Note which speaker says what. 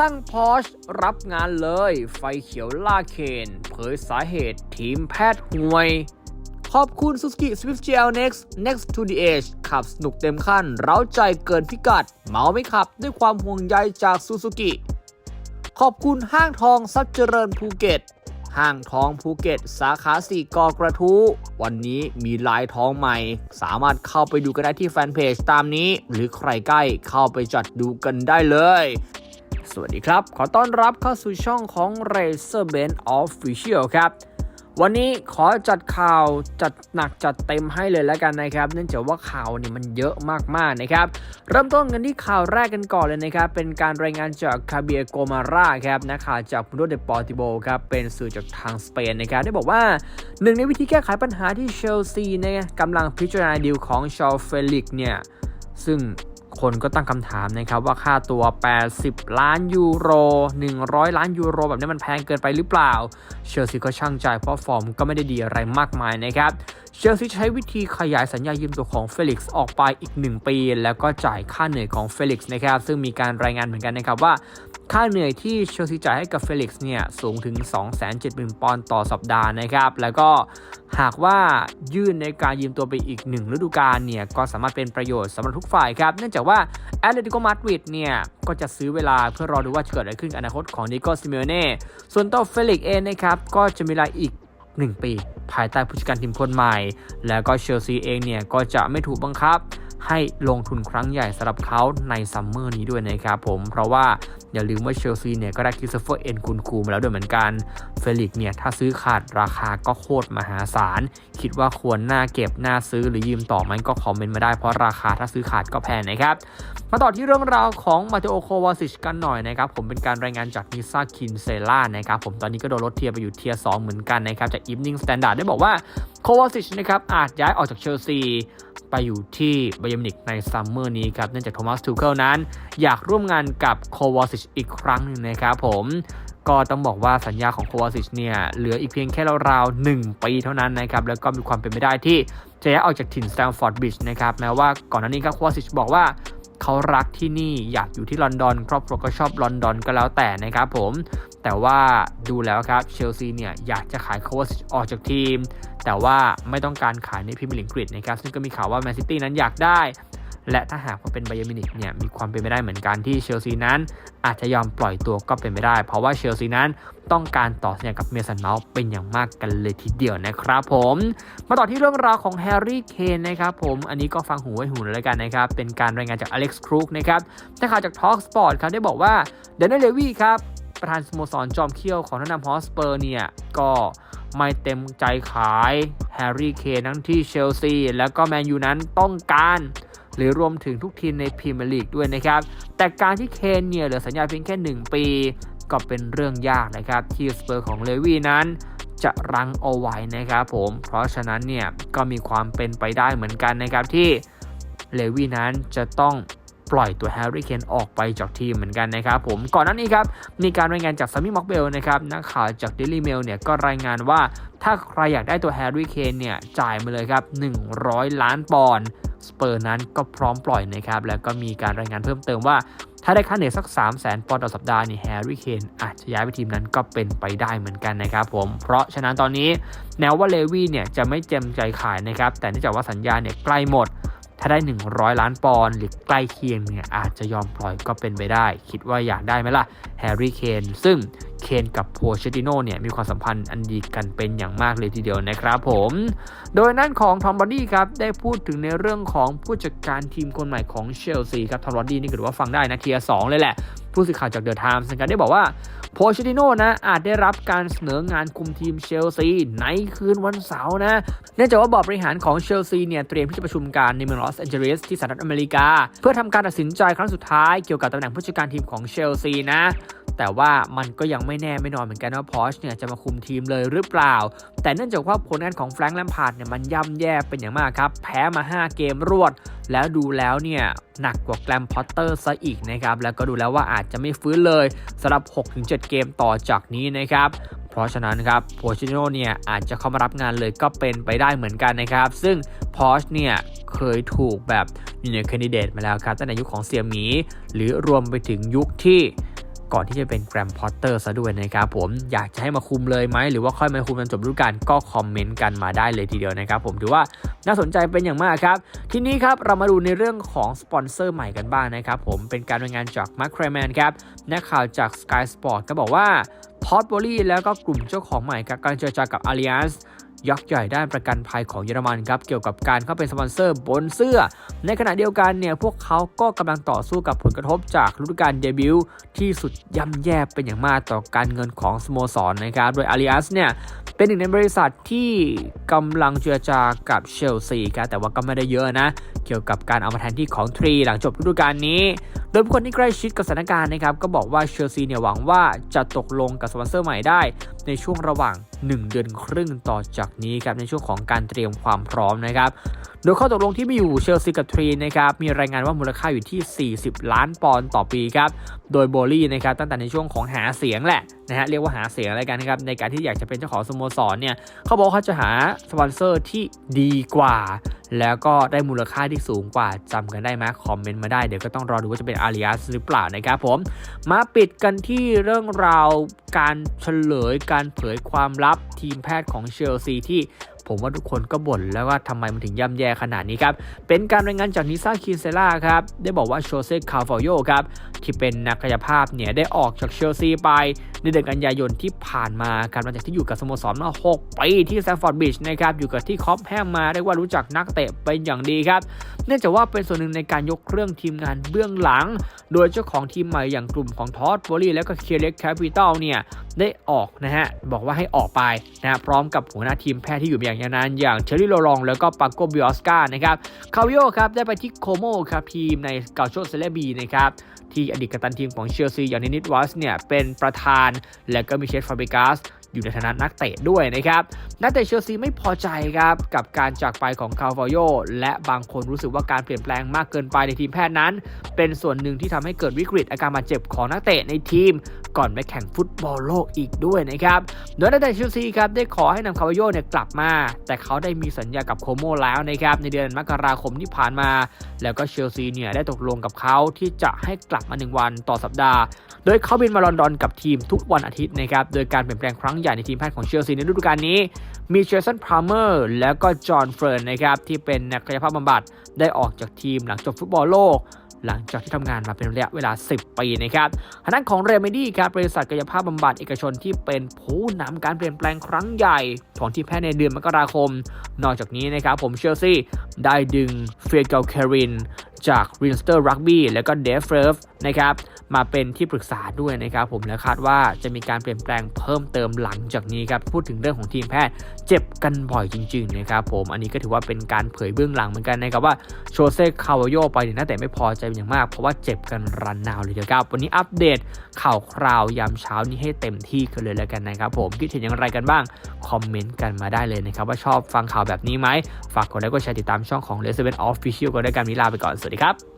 Speaker 1: ตั้งพอชรับงานเลย ไฟเขียวล่าเคน เผยสาเหตุทีมแพทย์ห่วย ขอบคุณ Suzuki Swift GL Next Next to the Edge ขับสนุกเต็มขั้น เร้าใจเกินพิกัด เมาไม่ขับด้วยความห่วงใยจาก Suzuki ขอบคุณห้างทองซับเจริญภูเก็ต ห้างทองภูเก็ต สาขาสี่กอกระทู้วันนี้มีลายทองใหม่ สามารถเข้าไปดูกันได้ที่แฟนเพจตามนี้ หรือใครใกล้เข้าไปจัดดูกันได้เลย สวัสดีครับ ขอต้อนรับเข้าสู่ช่องของ Razer b e n Official ครับ วันนี้ขอจัดข่าวจัดหนักจัดเต็มให้เลยแล้วกันนะครับ เนื่องจากว่าข่าวนี่มันเยอะมากๆนะครับ เริ่มต้นกันที่ข่าวแรกกันก่อนเลยนะครับ เป็นการรายงานจากคาเบียโกมาร่าครับนักข่าวจากมุนโดเดปอร์ติโบครับ เป็นสื่อจากทางสเปนนะครับ ได้บอกว่าหนึ่งในวิธีแก้ไขปัญหาที่เชลซีเนี่ยกำลังพิจารณาดีลของชอลเฟลิกเนี่ยซึ่ง คนก็ตั้งคำถามนะครับว่าค่าตัว 80 ล้านยูโร 100 ล้านยูโร แบบนี้มันแพงเกินไปหรือเปล่า เชลซีก็ช่างใจเพราะฟอร์มก็ไม่ได้ดีอะไรมากมายนะครับ เชลซีใช้วิธีขยายสัญญายืมตัวของเฟลิกซ์ออกไปอีก 1 ปี แล้วก็จ่ายค่าเหนื่อยของเฟลิกซ์นะครับ ซึ่งมีการรายงานเหมือนกันนะครับว่า ค่าเหนื่อยที่เชลซีจ่ายให้กับเฟลิกซ์เนี่ยสูงถึง 270,000 ปอนด์ต่อสัปดาห์นะครับ แล้วก็หากว่ายื่นในการยืมตัวไปอีกหนึ่งฤดูกาลเนี่ยก็สามารถเป็นประโยชน์สำหรับทุกฝ่ายครับ เนื่องจากว่าแอตเลติโกมาดริดเนี่ยก็จะซื้อเวลาเพื่อรอดูว่าจะเกิดอะไรขึ้นอนาคตของนิโกซิเมเน่ส่วนตัวเฟลิกซ์เองนะครับก็จะมีเวลาอีก 1 ปี ภายใต้ผู้จัดการทีมคนใหม่ แล้วก็เชลซีเองเนี่ยก็จะไม่ถูกบังคับ ให้ลงทุนครั้งใหญ่สำหรับเขาในซัมเมอร์นี้ด้วยนะครับผม เพราะว่าอย่าลืมว่าเชลซีเนี่ยก็ได้คริสเฟอร์เอ็นคุนคูมาแล้วด้วยเหมือนกัน เฟลิกซ์เนี่ยถ้าซื้อขาดราคาก็โคตรมหาศาล คิดว่าควรน่าเก็บน่าซื้อหรือยืมต่อมันก็คอมเมนต์มาได้เพราะราคาถ้าซื้อขาดก็แพงนะครับ มาต่อที่เรื่องราวของมาเตโอโควาซิชกันหน่อยนะครับผมเป็นการรายงานจากนิซาคินเซล่านะครับผมตอนนี้ก็โดนลดเทียร์ไปอยู่เทียร์สเหมือนกันนะครับจาก Evening Standard ได้บอกว่าโควาซิชนะครับอาจย้ายออกจากเชลซี ไปอยู่ที่ไบเยมินิกในซัมเมอร์นี้ครับเนื่องจากโทมัสทูเคิลนั้น อยากร่วมงานกับโควาซิชอีกครั้งหนึ่งนะครับผมก็ต้องบอกว่าสัญญาของโควาซิชเนี่ยเหลืออีกเพียงแค่ราวๆ1ปีเท่านั้นนะครับ แล้วก็มีความเป็นไปได้ที่จะย้ายออกจากถิ่นสแตมฟอร์ดบริดจ์นะครับ แม้ว่าก่อนหน้านี้ครับโควาซิชบอกว่าเขารักที่นี่อยากอยู่ที่ลอนดอน ครอบครัวก็ชอบลอนดอนก็แล้วแต่นะครับผม แต่ว่าดูแล้วครับเชลซีเนี่ยอยากจะขายโควาซิชออกจากทีม แต่ว่าไม่ต้องการขายในพรีเมียร์ลีกอังกฤษนะครับซึ่งก็มีข่าวว่าแมนซิตี้นั้นอยากได้ และถ้าหากว่าเป็นไบเยอร์มินิกเนี่ยมีความเป็นไปได้เหมือนกันที่เชลซีนั้น อาจจะยอมปล่อยตัวก็เป็นไปได้ เพราะว่าเชลซีนั้นต้องการต่อสัญญากับเมสันเมาส์เป็นอย่างมากกันเลยทีเดียวนะครับผม มาต่อที่เรื่องราวของแฮร์รี่เคนนะครับผมอันนี้ก็ฟังหูไว้หูเลยกันนะครับ เป็นการรายงานจากอเล็กซ์ครูกนะครับถ้าข่าวจากทอล์กสปอร์ตครับได้บอกว่าเดนนิลเลวี่ครับ ประธานสโมสรจอมเขี้ยวของทานำฮอสเปอร์เนี่ย ก็ไม่เต็มใจขายแฮร์รี่เคนทั้งที่เชลซีแล้วก็แมนยูนั้นต้องการ หรือรวมถึงทุกทีมในพรีเมียร์ลีกด้วยนะครับ แต่การที่เคนเนี่ยเหลือสัญญาเพียงแค่ 1 ปี ก็เป็นเรื่องยากนะครับ ที่สเปอร์ของเลวีนั้นจะรั้งเอาไว้นะครับผม เพราะฉะนั้นเนี่ยก็มีความเป็นไปได้เหมือนกันนะครับที่เลวีนั้นจะต้อง ปล่อยตัวแฮร์รี่เคนออกไปจากทีมเหมือนกันนะครับผมก่อนหน้านี้ครับมีการรายงานจากซามิม็อกเบลนะครับนักข่าวจาก Daily Mail เนี่ยก็รายงานว่า ถ้าใครอยากได้ตัวแฮร์รี่เคนเนี่ยจ่ายมาเลยครับ 100 ล้านปอนด์สเปอร์นั้นก็พร้อมปล่อยนะครับแล้วก็มีการรายงานเพิ่มเติมว่าถ้าได้ค่าเหนื่อยสัก 3 0 0 0 0 0ปอนด์ต่อสัปดาห์นี่แฮร์รี่เคนอาจจะย้ายไปทีมนั้นก็เป็นไปได้เหมือนกันนะครับผม เพราะฉะนั้นตอนนี้แนวว่าเลวี่เนี่ยจะไม่เจมใจขายนะครับ แต่เนื่องจากว่าสัญญาเนี่ยใกล้หมด ถ้าได้ 100 ล้านปอนด์หรือใกล้เคียงเนี่ยอาจจะยอมปล่อยก็เป็นไปได้ คิดว่าอยากได้ไหมล่ะแฮร์รี่เคนซึ่งเคนกับโพเชติโนเนี่ยมีความสัมพันธ์อันดีกันเป็นอย่างมากเลยทีเดียวนะครับผม โดยนั่นของทอมบอดี้ครับได้พูดถึงในเรื่องของผู้จัดการทีมคนใหม่ของเชลซีครับทอมบอดี้นี่ก็ถือว่าฟังได้นะเทียร์สเลยแหละ ผู้สื่อข่าวจากเดอะไทมส์นะครับได้บอกว่า โพเชติโนนะอาจได้รับการเสนองานคุมทีมเชลซีในคืนวันเสาร์นะเนื่องจากว่าบอร์ดบริหารของเชลซีเนี่ยเตรียมที่จะประชุมการในเมืองลอสแอนเจลิสที่สหรัฐอเมริกา เพื่อทำการตัดสินใจครั้งสุดท้ายเกี่ยวกับตำแหน่งผู้จัดการทีมของเชลซีนะ แต่ว่ามันก็ยังไม่แน่ไม่นอนเหมือนกันว่าพอชเนี่ยจะมาคุมทีมเลยหรือเปล่า แต่เนื่องจากว่าผลงานของแฟรงค์แลมพาร์ดเนี่ยมันย่ำแย่เป็นอย่างมากครับ แพ้มา 5 เกมรวด แล้วดูแล้วเนี่ยหนักกว่าแกรมพอตเตอร์ซะอีกนะครับ แล้วก็ดูแล้วว่าอาจจะไม่ฟื้นเลยสำหรับ 6-7 เกมต่อจากนี้นะครับเพราะฉะนั้นครับโพชิโนเนี่ยอาจจะเข้ามารับงานเลยก็เป็นไปได้เหมือนกันนะครับ ซึ่งพอชเนี่ยเคยถูกแบบอยู่ในคนดิเดตมาแล้วครับตั้งแต่ยุคของเซียมี หรือรวมไปถึงยุคที่ ก่อนที่จะเป็นแกรมพอตเตอร์ซะด้วยนะครับผมอยากจะให้มาคุมเลยไหมหรือว่าค่อยมาคุมจนจบฤดูกาลก็คอมเมนต์กันมาได้เลยทีเดียวนะครับผมถือว่าน่าสนใจเป็นอย่างมากครับ ทีนี้ครับเรามาดูในเรื่องของสปอนเซอร์ใหม่กันบ้างนะครับผมเป็นการรายงานจากมาร์คแครแมนครับนักข่าวจาก Sky Sport ก็บอกว่าทอ d บลี่แล้วก็กลุ่มเจ้าของใหม่กับการเจรจากับ Allianz ยักษ์ใหญ่ด้านประกันภัยของเยอรมันครับเกี่ยวกับการเข้าเป็นสปอนเซอร์บนเสื้อ ในขณะเดียวกันเนี่ยพวกเขาก็กำลังต่อสู้กับผลกระทบจากฤดูกาลเดบิวต์ที่สุดย่ำแย่เป็นอย่างมากต่อการเงินของสโมสรนะครับโดยอาริอัสเนี่ย เป็นหนึ่งในบริษัทที่กำลังเจรจากับเชลซีครับแต่ว่าก็ไม่ได้เยอะนะ เกี่ยวกับการเอามาแทนที่ของทรีหลังจบฤดูกาลนี้ โดยผู้คนที่ใกล้ชิดกับสถานการณ์นะครับก็บอกว่าเชลซีเนี่ยหวังว่าจะตกลงกับสปอนเซอร์ใหม่ได้ ในช่วงระหว่าง 1 เดือนครึ่งต่อจากนี้ครับในช่วงของการเตรียมความพร้อมนะครับ โดยข้อตกลงที่มีอยู่เชลซีกับทรีนะครับมีรายงานว่ามูลค่าอยู่ที่ 40 ล้านปอนด์ต่อปีครับโดยโบลี่นะครับตั้งแต่ในช่วงของหาเสียงแหละนะฮะเรียกว่าหาเสียงอะไรกันนะครับในการที่อยากจะเป็นเจ้าของสโมสรเนี่ยเขาบอกเขาจะหาสปอนเซอร์ที่ดีกว่า แล้วก็ได้มูลค่าที่สูงกว่าจำกันได้ไหมคอมเมนต์มาได้เดี๋ยวก็ต้องรอดูว่าจะเป็นอาริอัสหรือเปล่านะครับผมมาปิดกันที่เรื่องราวการเฉลยการเผยความลับทีมแพทย์ของเชลซีที่ ผมว่าทุกคนก็บ่นแล้วว่าทำไมมันถึงย่ำแย่ขนาดนี้ครับ เป็นการรายงานจากนิซ่าคินเซล่าครับ ได้บอกว่าโชเซ่คาร์โยครับ ที่เป็นนักกายภาพเนี่ยได้ออกจากเชลซีไปในเดือนกันยายนที่ผ่านมาการมาจากที่อยู่กับสโมสรมา6ปีที่แซมฟอร์ดบิชนะครับอยู่กับที่คอปแฮมมาเรียกว่ารู้จักนักเตะเป็นอย่างดีครับ เนื่องจากว่าเป็นส่วนหนึ่งในการยกเครื่องทีมงานเบื้องหลัง โดยเจ้าของทีมใหม่อย่างกลุ่มของทอสโบลี่แล้วก็เคเล็กแคปิตอลเนี่ยได้ออกนะฮะบอกว่าให้ออกไปนะฮะพร้อมกับหัวหน้าทีมแพทย์ที่อยู่อย่างยาวนานอย่างเชอรี่โลรองแล้วก็ปาโกบิออสกานะครับคาวิโอครับได้ไปที่โคโมครับทีมในเกาโชเซเลบีนะครับที่อดีตกัปตันทีมของเชลซีอย่างนินิดวัสเนี่ยเป็นประธาน และก็มีเชฟฟาบิกัส อยู่ในฐานะนักเตะด้วยนะครับ นักเตะเชลซีไม่พอใจครับกับการจากไปของคาร์วาโยและบางคนรู้สึกว่าการเปลี่ยนแปลงมากเกินไปในทีมแพทย์นั้น เป็นส่วนหนึ่งที่ทำให้เกิดวิกฤตอาการบาดเจ็บของนักเตะในทีม ก่อนไปแข่งฟุตบอลโลกอีกด้วยนะครับโดยนักเตะเชลซีครับได้ขอให้นำคาร์วาโยเนี่ยกลับมา แต่เขาได้มีสัญญากับโคโมแล้วนะครับในเดือนมกราคมที่ผ่านมา แล้วก็เชลซีเนี่ยได้ตกลงกับเขาที่จะให้กลับมา 1 วันต่อสัปดาห์ โดยเขาบินมาลอนดอนกับทีมทุกวันอาทิตย์นะครับโดยการเปลี่ยนแปลงครั้งใหญ่ในทีมแพทย์ของเชลซีในฤดูกาลนี้ มีเจสันพาร์เมอร์แล้วก็จอห์นเฟิร์นนะครับที่เป็นนักกายภาพบำบัดได้ออกจากทีมหลังจบฟุตบอลโลก หลังจากที่ทำงานมาเป็นระยะเวลา 10 ปีนะครับทางด้านของเรเมดี้ครับบริษัทกายภาพบำบัดเอกชนที่เป็นผู้นำการเปลี่ยนแปลงครั้งใหญ่ของทีมแพทย์ในเดือนมกราคม นอกจากนี้นะครับผมเชลซีได้ดึงเฟรเกลเครินจากรินสเตอร์รักบี้แล้วก็เดฟเฟิร์ฟนะครับ มาเป็นที่ปรึกษาด้วยนะครับผมและคาดว่าจะมีการเปลี่ยนแปลงเพิ่มเติมหลังจากนี้ครับพูดถึงเรื่องของทีมแพทย์เจ็บกันบ่อยจริงๆนะครับผมอันนี้ก็ถือว่าเป็นการเผยเบื้องหลังเหมือนกันนะครับว่าโชเซ่คาวโยไปเนี่ยน่าแต่ไม่พอใจเป็นอย่างมากเพราะว่าเจ็บกันรันนาวเลยเดียวครับวันนี้อัปเดตข่าวคราวยามเช้านี้ให้เต็มที่กันเลยแล้วกันนะครับผมคิดเห็นอย่างไรกันบ้างคอมเมนต์กันมาได้เลยนะครับว่าชอบฟังข่าวแบบนี้ไหมฝากกดไลค์กดแชร์ติดตามช่องของ r e s i d e n t Official ก็ได้กันวันนี้ลาไปก่อนสวัสดีครับ